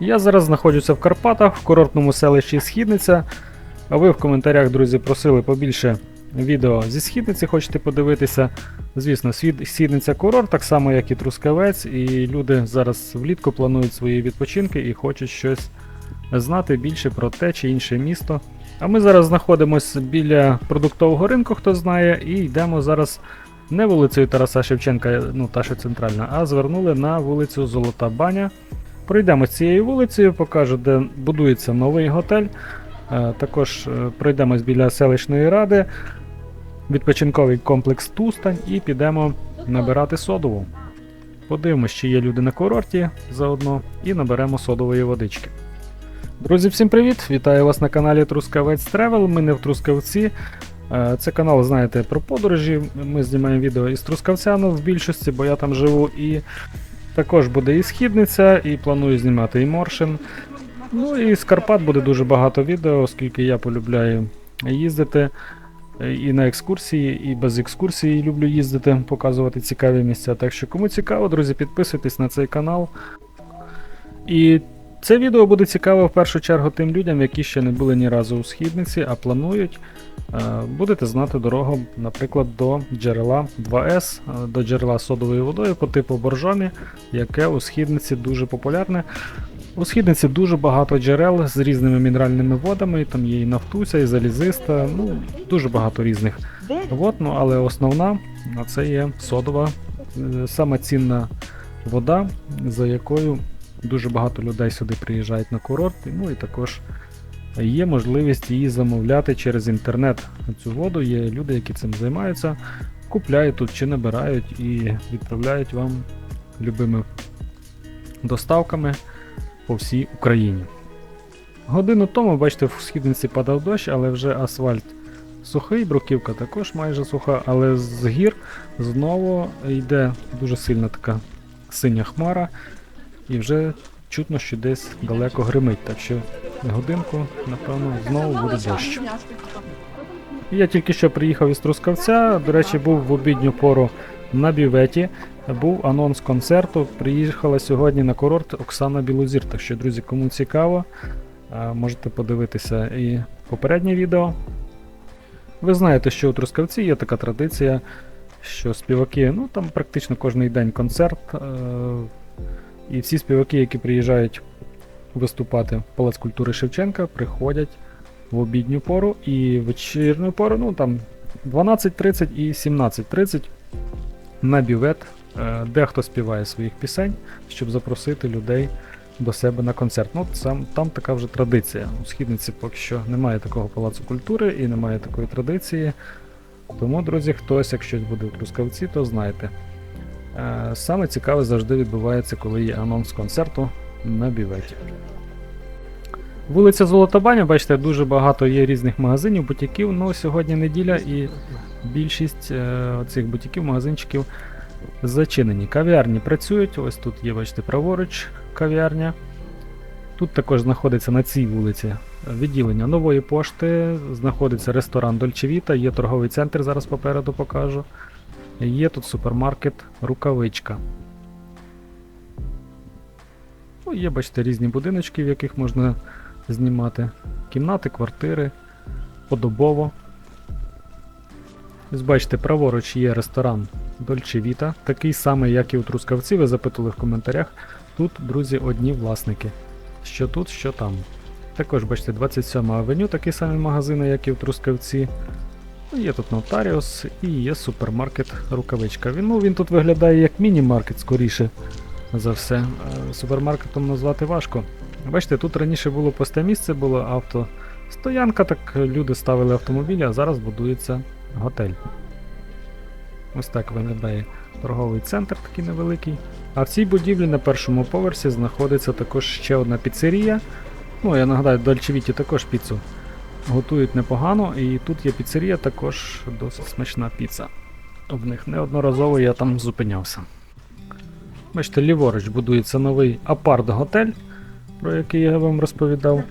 Я зараз знаходжуся в Карпатах, в курортному селищі Східниця. А ви в коментарях, друзі, просили побільше відео зі східниці, хочете подивитися. Звісно, східниця курорт, так само як і Трускавець, і люди зараз влітку планують свої відпочинки і хочуть щось знати більше про те чи інше місто. А ми зараз знаходимося біля продуктового ринку, хто знає, і йдемо зараз не вулицею Тараса Шевченка, ну та що центральна, а звернули на вулицю Золота Баня. Пройдемо цією вулицею, покажу, де будується новий готель. Е, Також е, пройдемось біля селищної ради, відпочинковий комплекс Тустань і підемо набирати содову. Подивимось, чи є люди на курорті заодно, і наберемо содової водички. Друзі, всім привіт! Вітаю вас на каналі Трускавець Тревел. Ми не в Трускавці. Е, Це канал, знаєте, про подорожі. Ми знімаємо відео із Трускавця ну, в більшості, бо я там живу. І також буде і східниця, і планую знімати і Моршин. Ну і з Карпат буде дуже багато відео, оскільки я полюбляю їздити е, і на екскурсії, і без екскурсії люблю їздити, показувати цікаві місця. Так що кому цікаво, друзі, підписуйтесь на цей канал. І це відео буде цікаве в першу чергу тим людям, які ще не були ні разу у східниці, а планують. Е, Будете знати дорогу, наприклад, до джерела 2С, е, до джерела содовою водою по типу боржомі, яке у східниці дуже популярне. У східниці дуже багато джерел з різними мінеральними водами, там є і нафтуся, і залізиста, ну дуже багато різних вод, ну але основна а це є содова, е, сама цінна вода, за якою дуже багато людей сюди приїжджають на курорт, ну і також є можливість її замовляти через інтернет. Цю воду є люди, які цим займаються, купляють тут чи набирають і відправляють вам любими доставками по всій Україні. Годину тому, бачите, в східниці падав дощ, але вже асфальт сухий, бруківка також майже суха, але з гір знову йде дуже сильна така синя хмара, і вже чутно, що десь далеко гримить. Так що годинку, напевно, знову буде дощ. Я тільки що приїхав із Трускавця. До речі, був в обідню пору на бюветі. Був анонс концерту. Приїхала сьогодні на курорт Оксана Білозір. Так що, друзі, кому цікаво, можете подивитися і попереднє відео. Ви знаєте, що у Трускавці є така традиція, що співаки, ну там практично кожен день концерт. І всі співаки, які приїжджають виступати в Палац культури Шевченка, приходять в обідню пору і вечірню пору, ну там 12.30 і 17.30 на бювет, е, дехто співає своїх пісень, щоб запросити людей до себе на концерт. Ну, сам, там така вже традиція. У східниці поки що немає такого палацу культури і немає такої традиції. Тому, друзі, хтось, якщо буде в Трускавці, то знайте. Е, Саме цікаве завжди відбувається, коли є анонс концерту на бюветі. Вулиця Золота Баня, бачите, дуже багато є різних магазинів, бутіків. Ну, сьогодні неділя і більшість е, цих бутіків, магазинчиків зачинені. Кав'ярні працюють. Ось тут є, бачите, праворуч кав'ярня. Тут також знаходиться на цій вулиці відділення нової пошти, знаходиться ресторан Дольчевіта, є торговий центр, зараз попереду покажу. Є тут супермаркет Рукавичка. Ну, є, бачите, різні будиночки, в яких можна знімати кімнати, квартири, подобово. Ось бачите, праворуч є ресторан Дольче Віта, такий самий, як і у Трускавці, ви запитували в коментарях. Тут, друзі, одні власники. Що тут, що там. Також, бачите, 27 авеню, такі самі магазини, як і в Трускавці. Є тут нотаріус і є супермаркет рукавичка. Він, ну, він тут виглядає як міні-маркет скоріше за все. Е, Супермаркетом назвати важко. Бачите, тут раніше було пусте місце, було автостоянка, так люди ставили автомобілі, а зараз будується готель. Ось так виглядає торговий центр такий невеликий. А в цій будівлі на першому поверсі знаходиться також ще одна піцерія. Ну, я нагадаю, Дольчевіті також піцу готують непогано, і тут є піцерія, також досить смачна піца. В них неодноразово я там зупинявся. Бачите, ліворуч будується новий апарт-готель, про який я вам розповідав.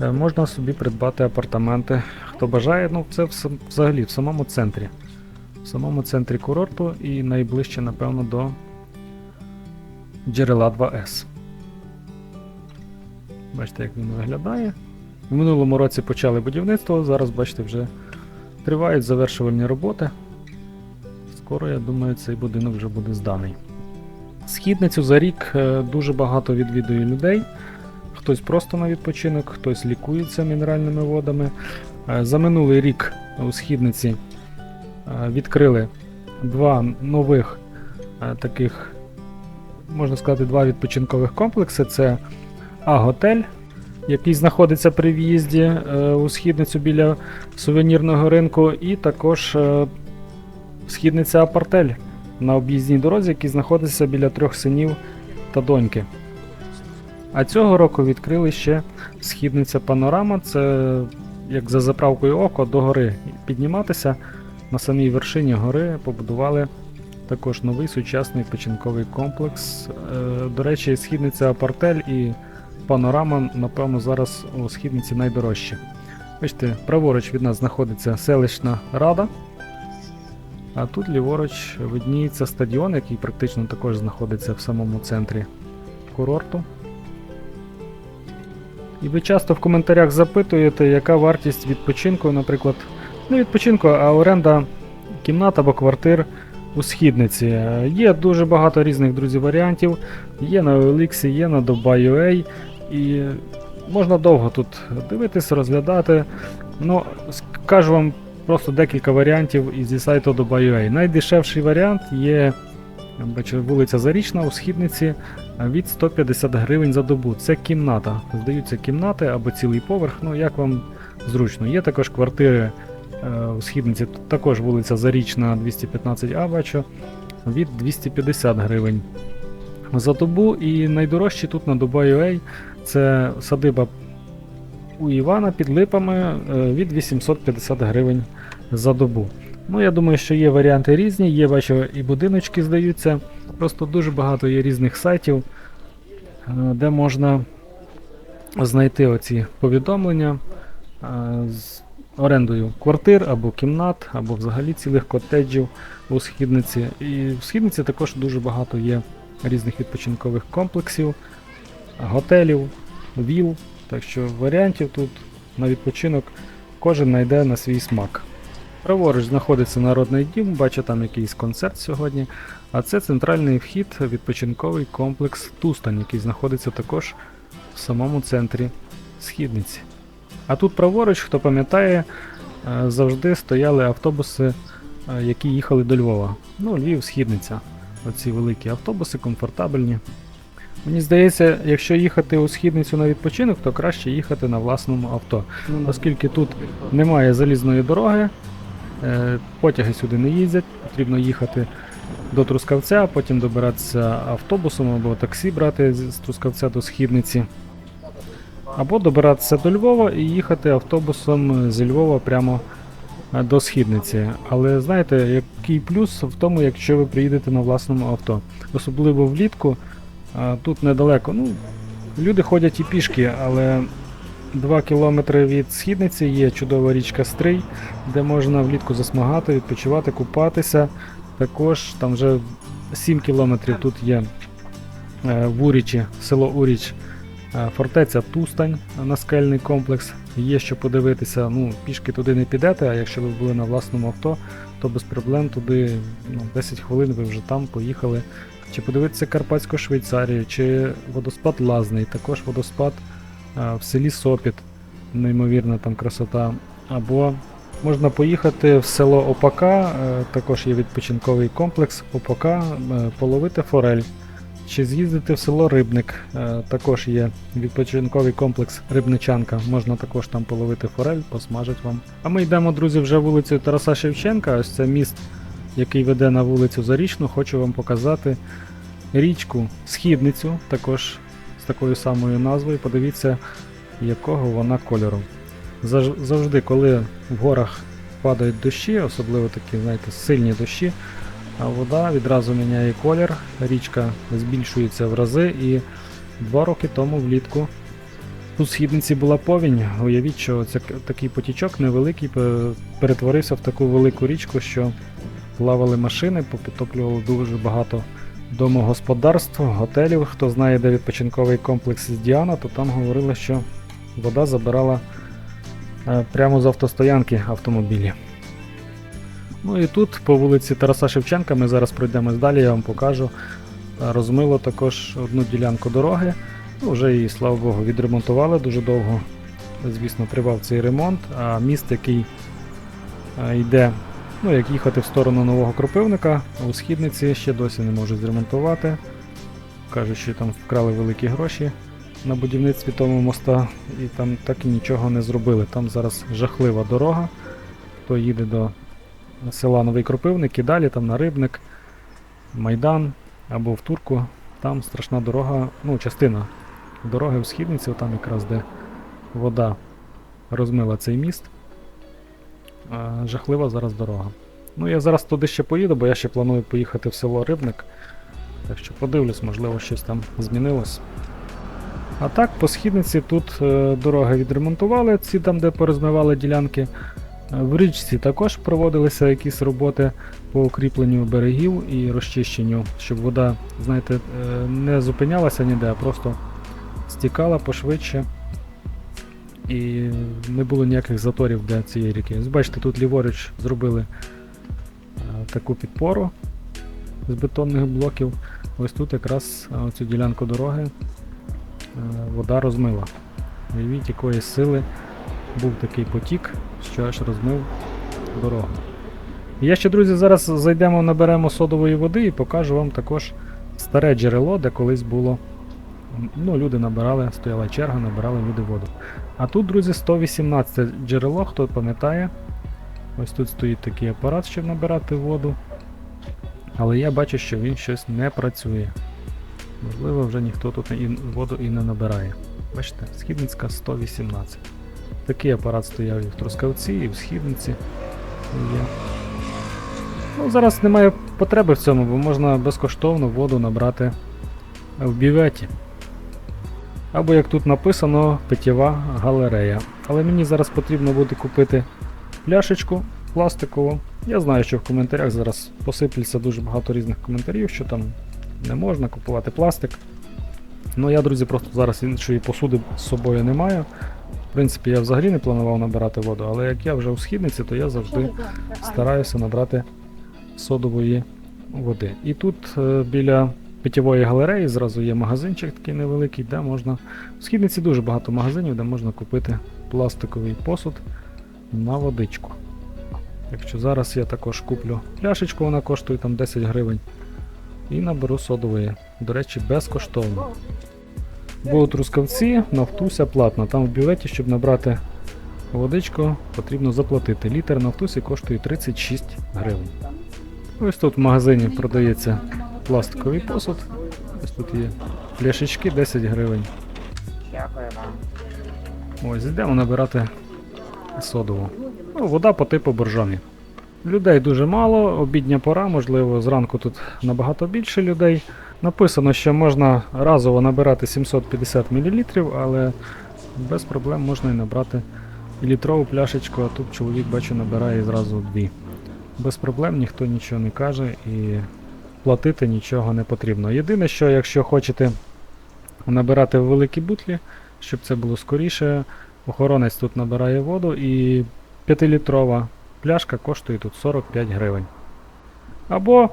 Е, Можна собі придбати апартаменти. Хто бажає, ну це взагалі в самому центрі. В самому центрі курорту і найближче, напевно, до джерела 2С. Бачите, як він виглядає. В минулому році почали будівництво, зараз, бачите, вже тривають завершувальні роботи. Скоро, я думаю, цей будинок вже буде зданий. Східницю за рік е, дуже багато відвідує людей. Хтось просто на відпочинок, хтось лікується мінеральними водами. Е, За минулий рік у східниці е, відкрили два нових таких, можна сказати, два відпочинкових комплекси. Це А-готель, який знаходиться при в'їзді е, у східницю біля сувенірного ринку, і також е, східниця Апартель на об'їзній дорозі, який знаходиться біля трьох синів та доньки. А цього року відкрили ще східниця Панорама. Це як за заправкою око до гори підніматися. На самій вершині гори побудували також новий сучасний відпочинковий комплекс. Е, До речі, східниця Апартель і Панорама, напевно, зараз у східниці найдорожчі. Бачите, праворуч від нас знаходиться селищна рада. А тут ліворуч видніється стадіон, який практично також знаходиться в самому центрі курорту. І ви часто в коментарях запитуєте, яка вартість відпочинку, наприклад, не відпочинку, а оренда кімнат або квартир у східниці. Є дуже багато різних друзів варіантів. Є на OLX, є на Dubai.ua, і можна довго тут дивитись, розглядати. Ну, скажу вам просто декілька варіантів зі сайту Dubai.ua. Найдешевший варіант є бачу, вулиця Зарічна у східниці від 150 гривень за добу. Це кімната. Здаються кімнати або цілий поверх, ну як вам зручно. Є також квартири е, у східниці, також вулиця Зарічна 215А, бачу, від 250 гривень за добу. І найдорожчі тут на Dubai.ua це садиба у Івана під липами е, від 850 гривень за добу. Ну, я думаю, що є варіанти різні, є, бачу, і будиночки здаються. Просто дуже багато є різних сайтів, е, де можна знайти оці повідомлення е, з орендою квартир або кімнат, або взагалі цілих котеджів у східниці. І в східниці також дуже багато є різних відпочинкових комплексів, готелів, віл. Так що варіантів тут на відпочинок кожен знайде на свій смак. Праворуч знаходиться народний дім, бачу там якийсь концерт сьогодні. А це центральний вхід, відпочинковий комплекс Тустань, який знаходиться також в самому центрі східниці. А тут праворуч, хто пам'ятає, е, завжди стояли автобуси, е, які їхали до Львова. Ну, Львів, східниця. Оці великі автобуси, комфортабельні. Мені здається, якщо їхати у східницю на відпочинок, то краще їхати на власному авто. Оскільки тут немає залізної дороги, е, потяги сюди не їздять, потрібно їхати до Трускавця, потім добиратися автобусом або таксі брати з Трускавця до східниці. Або добиратися до Львова і їхати автобусом зі Львова прямо до східниці. Але знаєте, який плюс в тому, якщо ви приїдете на власному авто. Особливо влітку, тут недалеко. Ну, люди ходять і пішки, але 2 кілометри від східниці є чудова річка Стрий, де можна влітку засмагати, відпочивати, купатися. Також там вже 7 кілометрів тут є е, в Урічі, село Уріч, е, фортеця Тустань, наскельний комплекс. Є що подивитися. Ну, пішки туди не підете, а якщо ви були на власному авто, то без проблем туди ну, 10 хвилин ви вже там поїхали. Чи подивитися Карпатську Швейцарію, чи водоспад Лазний, також водоспад е, в селі Сопіт, неймовірна там красота. Або можна поїхати в село Опака, е, також є відпочинковий комплекс Опака, е, половити форель. Чи з'їздити в село Рибник, е, також є відпочинковий комплекс Рибничанка, можна також там половити форель, посмажить вам. А ми йдемо, друзі, вже вулицею Тараса Шевченка, ось це міст, який веде на вулицю Зарічну. Хочу вам показати річку Східницю, також з такою самою назвою. Подивіться, якого вона кольору. Завжди, коли в горах падають дощі, особливо такі, знаєте, сильні дощі, а вода відразу міняє колір, річка збільшується в рази і два роки тому влітку у східниці була повінь. Уявіть, що це такий потічок невеликий перетворився в таку велику річку, що плавали машини, попотоплювало дуже багато домогосподарств, готелів. Хто знає, де відпочинковий комплекс з Діана, то там говорили, що вода забирала е, прямо з автостоянки автомобілі. Ну і тут, по вулиці Тараса Шевченка, ми зараз пройдемось далі, я вам покажу. Е, Розмило також одну ділянку дороги. Ну, вже її, слава Богу, відремонтували дуже довго. Звісно, тривав цей ремонт, а міст, який е, йде, ну, як їхати в сторону нового кропивника, у східниці ще досі не можуть зремонтувати. Кажуть, що там вкрали великі гроші на будівництві того моста, і там так і нічого не зробили. Там зараз жахлива дорога. Хто їде до села Новий Кропивник і далі, там на Рибник, Майдан або в Турку, там страшна дорога, ну, частина дороги в східниці, там якраз де вода розмила цей міст. Жахлива зараз дорога. Ну, я зараз туди ще поїду, бо я ще планую поїхати в село Рибник. Так що подивлюсь, можливо, щось там змінилось. А так, по східниці тут е, дороги відремонтували, ці там, де порозмивали ділянки. В річці також проводилися якісь роботи по укріпленню берегів і розчищенню, щоб вода, знаєте, е, не зупинялася ніде, а просто стікала пошвидше. І не було ніяких заторів для цієї ріки. Бачите, тут ліворуч зробили е, таку підпору з бетонних блоків. Ось тут якраз е, цю ділянку дороги вода розмила. Уявіть, якої сили був такий потік, що аж розмив дорогу. Я ще, друзі, зараз зайдемо, наберемо содової води і покажу вам також старе джерело, де колись було. Ну, люди набирали, стояла черга, набирали люди воду. А тут, друзі, 118 джерело, хто пам'ятає. Ось тут стоїть такий апарат, щоб набирати воду. Але я бачу, що він щось не працює. Можливо, вже ніхто тут воду і не набирає. Бачите, східницька 118. Такий апарат стояв і в Трускавці, і в східниці. Є. Ну, зараз немає потреби в цьому, бо можна безкоштовно воду набрати в бюветі. Або, як тут написано, питєва галерея. Але мені зараз потрібно буде купити пляшечку пластикову. Я знаю, що в коментарях зараз посипляться дуже багато різних коментарів, що там не можна купувати пластик. Ну я, друзі, просто зараз іншої посуди з собою не маю. В принципі, я взагалі не планував набирати воду, але як я вже у східниці, то я завжди стараюся набрати содової води. І тут е, біля питєвої галереї зразу є магазинчик такий невеликий, де можна. В східниці дуже багато магазинів, де можна купити пластиковий посуд на водичку. Якщо зараз я також куплю пляшечку, вона коштує там 10 гривень. І наберу содової. До речі, безкоштовно. Бо у Трускавці нафтуся платно. Там в бюветі, щоб набрати водичку, потрібно заплатити. Літр нафтусі коштує 36 гривень. Ось тут в магазині продається пластиковий посуд. Ось тут є пляшечки 10 гривень. Дякую вам. Ось, йдемо набирати содову. Ну, вода по типу боржомі. Людей дуже мало, обідня пора, можливо, зранку тут набагато більше людей. Написано, що можна разово набирати 750 мл, але без проблем можна і набрати і літрову пляшечку, а тут чоловік бачу набирає зразу дві. Без проблем ніхто нічого не каже і платити нічого не потрібно. Єдине, що якщо хочете набирати великі бутлі, щоб це було скоріше, охоронець тут набирає воду і 5-літрова пляшка коштує тут 45 гривень. Або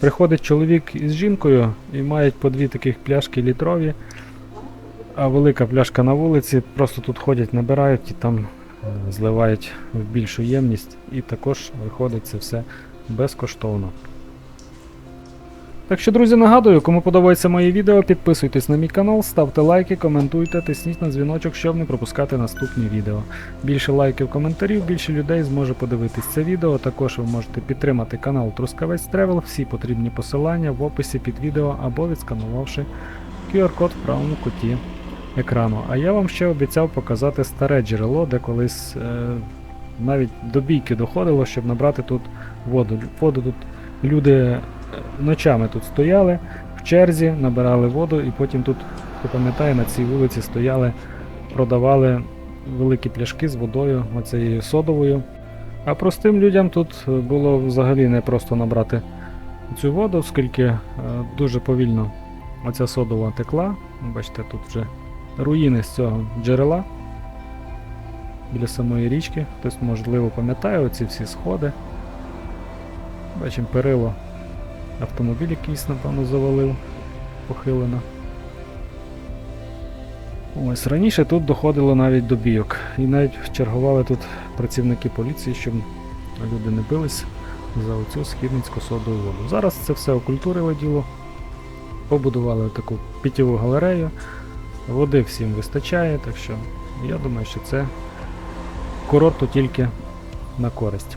приходить чоловік із жінкою і мають по дві таких пляшки літрові, а велика пляшка на вулиці, просто тут ходять, набирають і там е, зливають в більшу ємність, і також виходить це все безкоштовно. Так що, друзі, нагадую, кому подобається моє відео, підписуйтесь на мій канал, ставте лайки, коментуйте, тисніть на дзвіночок, щоб не пропускати наступні відео. Більше лайків, коментарів, більше людей зможе подивитись це відео. Також ви можете підтримати канал Трускавець Тревел, всі потрібні посилання в описі під відео або відсканувавши QR-код в правому куті екрану. А я вам ще обіцяв показати старе джерело, де колись е, навіть до бійки доходило, щоб набрати тут воду. Воду тут люди ночами тут стояли в черзі, набирали воду, і потім тут, хто пам'ятає, на цій вулиці стояли, продавали великі пляшки з водою, оцією содовою. А простим людям тут було взагалі не просто набрати цю воду, оскільки е, дуже повільно оця содова текла. Бачите, тут вже руїни з цього джерела біля самої річки. Хтось, можливо, пам'ятає оці всі сходи. Бачимо перило. Автомобіль якийсь, напевно, завалив похилено. Ось раніше тут доходило навіть до бійок. І навіть чергували тут працівники поліції, щоб люди не бились за оцю східницьку содову воду. Зараз це все окультурили діло. Побудували таку питєву галерею. Води всім вистачає, так що я думаю, що це курорту тільки на користь.